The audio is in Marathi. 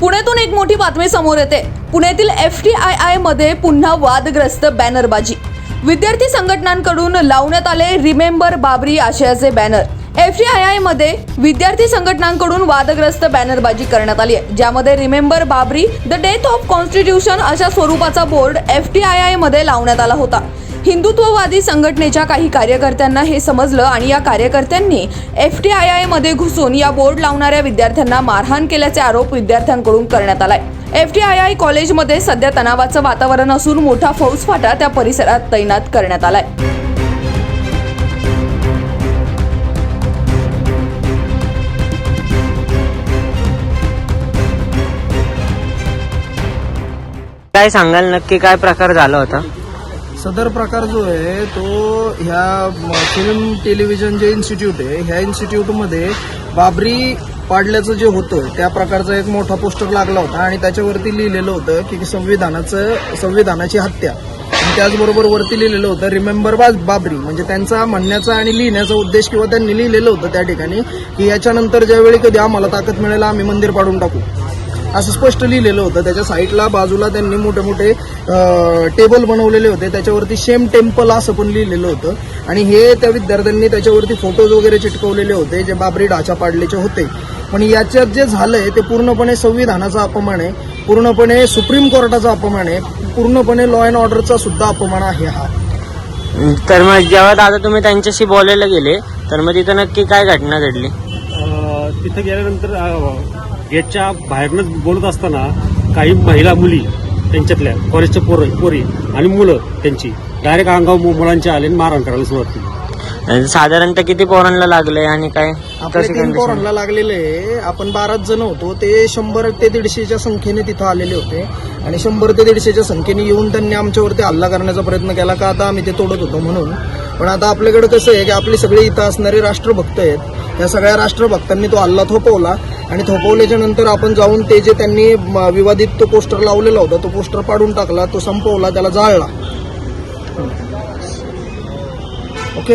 पुण्यातून एक मोठी बातमी समोर येते. पुण्यातील एफ टी आय आयमध्ये पुन्हा वादग्रस्त बॅनरबाजी. विद्यार्थी संघटनांकडून लावण्यात आले रिमेंबर बाबरी आशयाचे बॅनर. एफ टी आय आयमध्ये विद्यार्थी संघटनांकडून वादग्रस्त बॅनरबाजी करण्यात आली आहे. ज्यामध्ये remember Babri the death of constitution अशा स्वरूपाचा बोर्ड एफ टी आय आयमध्ये लावण्यात आला होता. हिंदुत्ववादी संघटनेच्या काही कार्यकर्त्यांना हे समजलं आणि या कार्यकर्त्यांनी एफ टी आय आयमध्ये घुसून या बोर्ड लावणाऱ्या विद्यार्थ्यांना मारहाण केल्याचे आरोप विद्यार्थ्यांकडून करण्यात आलाय. एफ टी आय आय कॉलेजमध्ये सध्या तणावाचं वातावरण असून मोठा फौजफाटा त्या परिसरात तैनात करण्यात आलाय. काय सांगाल? नक्की काय प्रकार झाला होता? सदर प्रकार जो आहे तो ह्या फिल्म टेलिव्हिजन जे इन्स्टिट्यूट आहे ह्या इन्स्टिट्यूटमध्ये बाबरी पाडल्याचं जे होतं त्या प्रकारचा एक मोठा पोस्टर लागला होता आणि त्याच्यावरती लिहिलेलं होतं की संविधानाचं संविधानाची हत्या. आणि त्याचबरोबर वरती लिहिलेलं होतं रिमेंबर बाज बाबरी. म्हणजे त्यांचा म्हणण्याचा आणि लिहिण्याचा उद्देश किंवा त्यांनी लिहिलेलं होतं त्या ठिकाणी की याच्यानंतर ज्यावेळी कधी आम्हाला ताकद मिळेल आम्ही मंदिर पाडून टाकू. असं स्पष्ट लिहिलेलं होतं. त्याच्या साईडला बाजूला त्यांनी मोठे मोठे टेबल बनवलेले होते. त्याच्यावरती शेम टेम्पल असं पण लिहिलेलं होतं. आणि हे त्या विद्यार्थ्यांनी त्याच्यावरती फोटोज वगैरे चिटकवलेले होते जे बाबरी ढाचा पाडलेचे होते. पण याच्यात जे झालंय ते पूर्णपणे संविधानाचा अपमान आहे. पूर्णपणे सुप्रीम कोर्टाचा अपमान आहे. पूर्णपणे लॉ अँड ऑर्डरचा सुद्धा अपमान आहे हा. तर मग जेव्हा दादा तुम्ही त्यांच्याशी बोलायला गेले तर मग तिथं नक्की काय घटना घडली? तिथं गेल्यानंतर गेटच्या बाहेरनच बोलत असताना काही महिला मुली त्यांच्यातल्या कॉलेजच्या पोर पोरी आणि मुलं त्यांची डायरेक्ट अंगावर मु- मुलांच्या आले आणि मारहाण करायला सुरुवात केली. आणि साधारणतः किती पोरांना लागलंय आणि काय? कशी तीन? पोरांना लागलेले आहे. आपण बाराच जण होतो. ते शंभर ते दीडशेच्या संख्येने तिथं आलेले होते. आणि शंभर ते दीडशेच्या संख्येने येऊन त्यांनी आमच्यावरती हल्ला करण्याचा प्रयत्न केला का आता आम्ही ते तोडत होतो म्हणून. पण आता आपल्याकडे कसं आहे की आपले सगळे इथं असणारे राष्ट्रभक्त आहेत. या सगळ्या राष्ट्रभक्तांनी तो हल्ला थोपवला. आणि थोपवल्याच्या नंतर आपण जाऊन ते जे त्यांनी विवादित तो पोस्टर लावलेला होता तो पोस्टर पाडून टाकला तो संपवला त्याला जाळला. ओके?